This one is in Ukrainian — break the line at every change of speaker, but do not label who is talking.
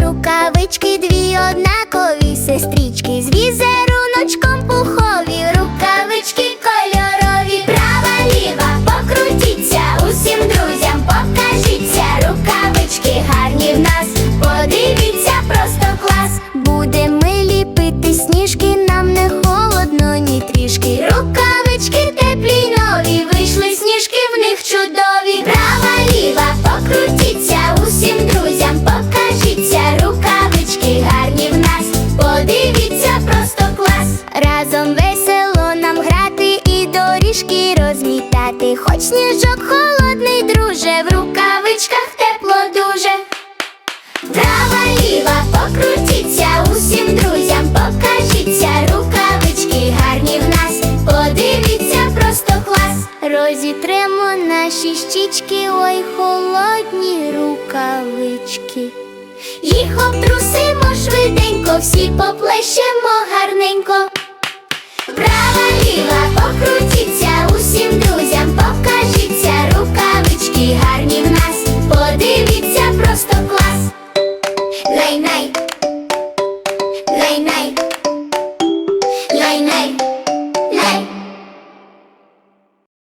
Рукавички дві однакові сестрички з візеруночком пухові, рукавички кольорові, права ліва, покрутіться, усім друзям покажіться, рукавички гарні в нас, подивіться, просто клас. Будемо ліпити сніжки, нам не холодно, ні трішки. Рукавички Разом весело нам грати і доріжки розмітати. Хоч сніжок холодний, друже, в рукавичках тепло дуже. Права ліва, покрутіться, усім друзям покажіться, рукавички гарні в нас, подивіться, просто клас. Розітремо наші щічки, ой, холодні рукавички. Їх обтрусимо швиденько, всі поплещемо гарненько. Рукавички